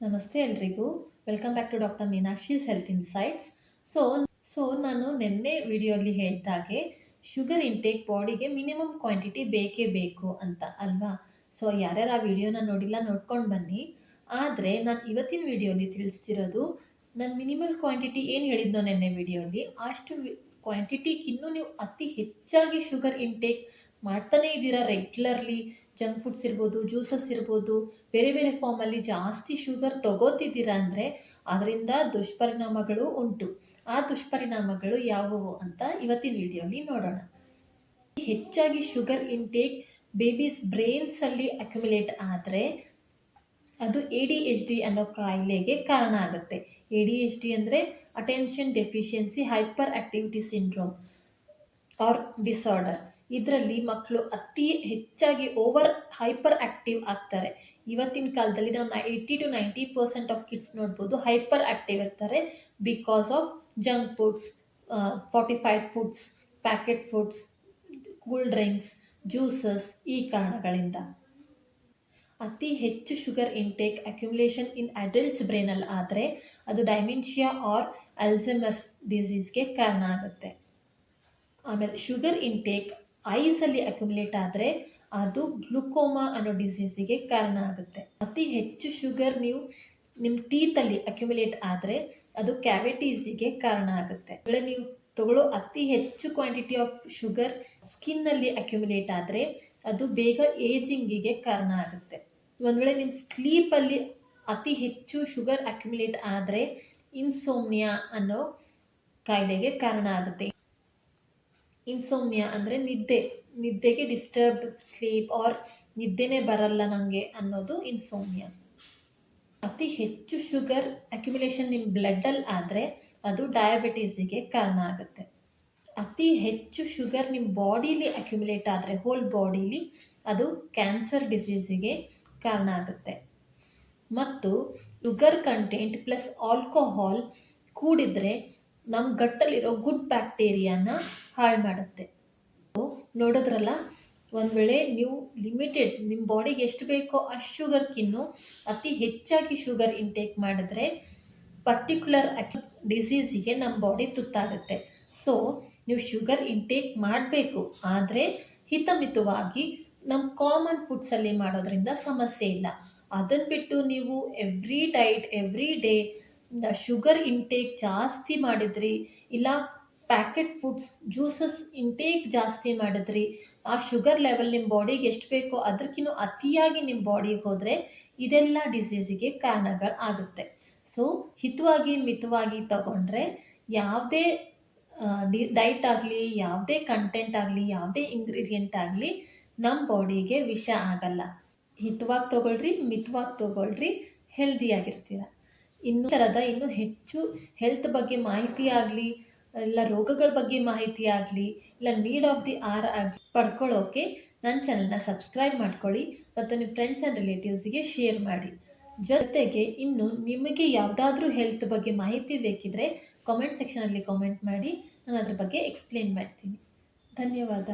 ನಮಸ್ತೆ ಎಲ್ರಿಗೂ. Welcome back to doctor Meenakshi's health insights so so ನಾನು ನಿನ್ನೆ ವಿಡಿಯೋಲಿ ಹೇಳ್ದಾಗೆ ಶುಗರ್ ಇಂಟೇಕ್ ಬಾಡಿಗೆ ಮಿನಿಮಮ್ ಕ್ವಾಂಟಿಟಿ ಬೇಕೇ ಬೇಕು ಅಂತ ಅಲ್ವಾ? ಸೊ ಯಾರ್ಯಾರು ಆ ವಿಡಿಯೋನ ನೋಡಿಲ್ಲ ನೋಡ್ಕೊಂಡು ಬನ್ನಿ. ಆದರೆ ನಾನು ಇವತ್ತಿನ ವಿಡಿಯೋಲಿ ತಿಳಿಸ್ತಿರೋದು ನಾನು ಮಿನಿಮಲ್ ಕ್ವಾಂಟಿಟಿ ಏನು ಹೇಳಿದ್ನೋ ನಿನ್ನೆ ವಿಡಿಯೋಲಿ, ಅಷ್ಟು ಕ್ವಾಂಟಿಟಿಗಿನ್ನೂ ನೀವು ಅತಿ ಹೆಚ್ಚಾಗಿ ಶುಗರ್ ಇಂಟೇಕ್ ಮಾಡ್ತಾನೇ ಇದ್ದೀರಾ ರೆಗ್ಯುಲರ್ಲಿ ಜಂಕ್ ಫುಡ್ಸ್ ಇರ್ಬೋದು ಜ್ಯೂಸಸ್ ಇರ್ಬೋದು, ಬೇರೆ ಬೇರೆ ಫಾರ್ಮಲ್ಲಿ ಜಾಸ್ತಿ ಶುಗರ್ ತಗೋತಿದ್ದೀರಾ ಅಂದರೆ ಅದರಿಂದ ದುಷ್ಪರಿಣಾಮಗಳು ಉಂಟು. ಆ ದುಷ್ಪರಿಣಾಮಗಳು ಯಾವುವು ಅಂತ ಇವತ್ತಿನ ವಿಡಿಯೋಲಿ ನೋಡೋಣ. ಹೆಚ್ಚಾಗಿ ಶುಗರ್ ಇಂಟೇಕ್ ಬೇಬೀಸ್ ಬ್ರೈನ್ಸಲ್ಲಿ ಅಕ್ಯುಮುಲೇಟ್ ಆದರೆ ಅದು ಎ ಡಿ ಎಚ್ ಡಿ ಅನ್ನೋ ಕಾಯಿಲೆಗೆ ಕಾರಣ ಆಗುತ್ತೆ. ಎ ಡಿ ಎಚ್ ಡಿ ಅಂದರೆ attention deficiency hyperactivity syndrome or disorder ಇದರಲ್ಲಿ ಮಕ್ಕಳು ಅತಿ ಹೆಚ್ಚಾಗಿ ಓವರ್ ಹೈಪರ್ ಆಕ್ಟಿವ್ ಆಗ್ತಾರೆ. ಇವತ್ತಿನ ಕಾಲದಲ್ಲಿ ನಾವು eighty to ninety percent of kids ನೋಡ್ಬೋದು ಹೈಪರ್ ಆಕ್ಟಿವ್ ಇರ್ತಾರೆ because of junk foods fortified foods packet foods cool drinks juices ಈ ಕಾರಣಗಳಿಂದ. ಅತಿ ಹೆಚ್ಚು sugar intake accumulation in adults ಬ್ರೈನಲ್ಲಿ ಆದರೆ ಅದು ಡೈಮೆನ್ಷಿಯಾ ಆರ್ ಅಲ್ಝಮರ್ಸ್ ಡಿಸೀಸ್ಗೆ ಕಾರಣ ಆಗುತ್ತೆ. ಆಮೇಲೆ ಶುಗರ್ ಇಂಟೇಕ್ ಐಸಲ್ಲಿ ಅಕ್ಯುಮುಲೇಟ್ ಆದರೆ ಅದು ಗ್ಲುಕೋಮಾ ಅನ್ನೋ ಡಿಸೀಸಿಗೆ ಕಾರಣ ಆಗುತ್ತೆ. ಅತಿ ಹೆಚ್ಚು ಶುಗರ್ ನೀವು ನಿಮ್ಮ ಟೀತಲ್ಲಿ ಅಕ್ಯುಮುಲೇಟ್ ಆದರೆ ಅದು ಕ್ಯಾವಿಟೀಸಿಗೆ ಕಾರಣ ಆಗುತ್ತೆ. ನೀವು ತಗೊಳ್ಳೋ ಅತಿ ಹೆಚ್ಚು ಕ್ವಾಂಟಿಟಿ ಆಫ್ ಶುಗರ್ ಸ್ಕಿನ್ನಲ್ಲಿ ಅಕ್ಯುಮುಲೇಟ್ ಆದರೆ ಅದು ಬೇಗ ಏಜಿಂಗಿಗೆ ಕಾರಣ ಆಗುತ್ತೆ. ಒಂದು ವೇಳೆ ನಿಮ್ಮ ಸ್ಲೀಪಲ್ಲಿ ಅತಿ ಹೆಚ್ಚು ಶುಗರ್ ಅಕ್ಯುಮುಲೇಟ್ ಆದರೆ ಇನ್ಸೋಮ್ನಿಯಾ ಅನ್ನೋ ಕಾಯಿಲೆಗೆ ಕಾರಣ ಆಗುತ್ತೆ. ಇನ್ಸೋಮ್ನಿಯಾ ಅಂದರೆ ನಿದ್ದೆ, ನಿದ್ದೆಗೆ ಡಿಸ್ಟರ್ಬ್ಡ್ ಸ್ಲೀಪ್ ಆರ್ ನಿದ್ದೆನೇ ಬರಲ್ಲ ನನಗೆ ಅನ್ನೋದು ಇನ್ಸೋಮ್ನಿಯಾ. ಅತಿ ಹೆಚ್ಚು ಶುಗರ್ ಅಕ್ಯುಮುಲೇಷನ್ ನಿಮ್ಮ ಬ್ಲಡ್ಡಲ್ಲಿ ಆದರೆ ಅದು ಡಯಾಬಿಟೀಸಿಗೆ ಕಾರಣ ಆಗುತ್ತೆ. ಅತಿ ಹೆಚ್ಚು ಶುಗರ್ ನಿಮ್ಮ ಬಾಡೀಲಿ ಅಕ್ಯುಮುಲೇಟ್ ಆದರೆ ಹೋಲ್ ಬಾಡೀಲಿ ಅದು ಕ್ಯಾನ್ಸರ್ ಡಿಸೀಸಿಗೆ ಕಾರಣ ಆಗುತ್ತೆ. ಮತ್ತು ಶುಗರ್ ಕಂಟೆಂಟ್ ಪ್ಲಸ್ ಆಲ್ಕೋಹಾಲ್ ಕೂಡಿದರೆ ನಮ್ಮ ಗಟ್ಟಲ್ಲಿರೋ ಗುಡ್ ಬ್ಯಾಕ್ಟೀರಿಯಾನ ಹಾಳು ಮಾಡುತ್ತೆ. ನೋಡಿದ್ರಲ್ಲ? ಒಂದು ವೇಳೆ ನೀವು ಲಿಮಿಟೆಡ್ ನಿಮ್ಮ ಬಾಡಿಗೆ ಎಷ್ಟು ಬೇಕೋ ಅಷ್ಟು ಶುಗರ್ಕಿನ್ನು ಅತಿ ಹೆಚ್ಚಾಗಿ ಶುಗರ್ ಇಂಟೇಕ್ ಮಾಡಿದ್ರೆ ಪರ್ಟಿಕ್ಯುಲರ್ ಡಿಸೀಸಿಗೆ ನಮ್ಮ ಬಾಡಿ ತುತ್ತಾಗುತ್ತೆ. ಸೊ ನೀವು ಶುಗರ್ ಇಂಟೇಕ್ ಮಾಡಬೇಕು, ಆದರೆ ಹಿತಮಿತವಾಗಿ ನಮ್ಮ ಕಾಮನ್ ಫುಡ್ಸಲ್ಲಿ ಮಾಡೋದ್ರಿಂದ ಸಮಸ್ಯೆ ಇಲ್ಲ. ಅದನ್ನು ಬಿಟ್ಟು ನೀವು every diet every day sugar intake ಜಾಸ್ತಿ ಮಾಡಿದ್ರಿ, ಇಲ್ಲ ಪ್ಯಾಕೆಟ್ ಫುಡ್ಸ್ ಜ್ಯೂಸಸ್ ಇಂಟೇಕ್ ಜಾಸ್ತಿ ಮಾಡಿದ್ರಿ, ಆ ಶುಗರ್ ಲೆವೆಲ್ ನಿಮ್ಮ ಬಾಡಿಗೆ ಎಷ್ಟು ಬೇಕೋ ಅದಕ್ಕಿಂತ ಅತಿಯಾಗಿ ನಿಮ್ಮ ಬಾಡಿಗೆ ಹೋದರೆ ಇದೆಲ್ಲ ಡಿಸೀಸಿಗೆ ಕಾರಣಗಳು ಆಗುತ್ತೆ. ಸೊ ಹಿತವಾಗಿ ಮಿತವಾಗಿ ತಗೊಂಡ್ರೆ ಯಾವುದೇ ಡೈಟ್ ಆಗಲಿ, ಯಾವುದೇ ಕಂಟೆಂಟ್ ಆಗಲಿ, ಯಾವುದೇ ಇಂಗ್ರೀಡಿಯೆಂಟ್ ಆಗಲಿ ನಮ್ಮ ಬಾಡಿಗೆ ವಿಷ ಆಗಲ್ಲ. ಹಿತವಾಗಿ ತೊಗೊಳ್ರಿ, ಮಿತವಾಗಿ ತೊಗೊಳ್ರಿ ಹೆಲ್ದಿಯಾಗಿರ್ತೀರ ಇನ್ನೂ ಥರದ ಇನ್ನೂ ಹೆಚ್ಚು ಹೆಲ್ತ್ ಬಗ್ಗೆ ಮಾಹಿತಿ ಆಗಲಿ, ಇಲ್ಲ ರೋಗಗಳ ಬಗ್ಗೆ ಮಾಹಿತಿ ಆಗಲಿ, ಇಲ್ಲ ನೀಡ್ ಆಫ್ ದಿ ಆರ್ ಆಗಲಿ ಪಡ್ಕೊಳ್ಳೋಕೆ ನನ್ನ ಚಾನಲ್ನ ಸಬ್ಸ್ಕ್ರೈಬ್ ಮಾಡ್ಕೊಳ್ಳಿ ಮತ್ತು ನಿಮ್ಮ ಫ್ರೆಂಡ್ಸ್ ಆ್ಯಂಡ್ ರಿಲೇಟಿವ್ಸ್ಗೆ ಶೇರ್ ಮಾಡಿ. ಜೊತೆಗೆ ಇನ್ನು ನಿಮಗೆ ಯಾವುದಾದ್ರೂ ಹೆಲ್ತ್ ಬಗ್ಗೆ ಮಾಹಿತಿ ಬೇಕಿದ್ರೆ ಕಾಮೆಂಟ್ ಸೆಕ್ಷನಲ್ಲಿ ಕಾಮೆಂಟ್ ಮಾಡಿ ನಾನು ಅದ್ರ ಬಗ್ಗೆ ಎಕ್ಸ್ಪ್ಲೇನ್ ಮಾಡ್ತೀನಿ. ಧನ್ಯವಾದ.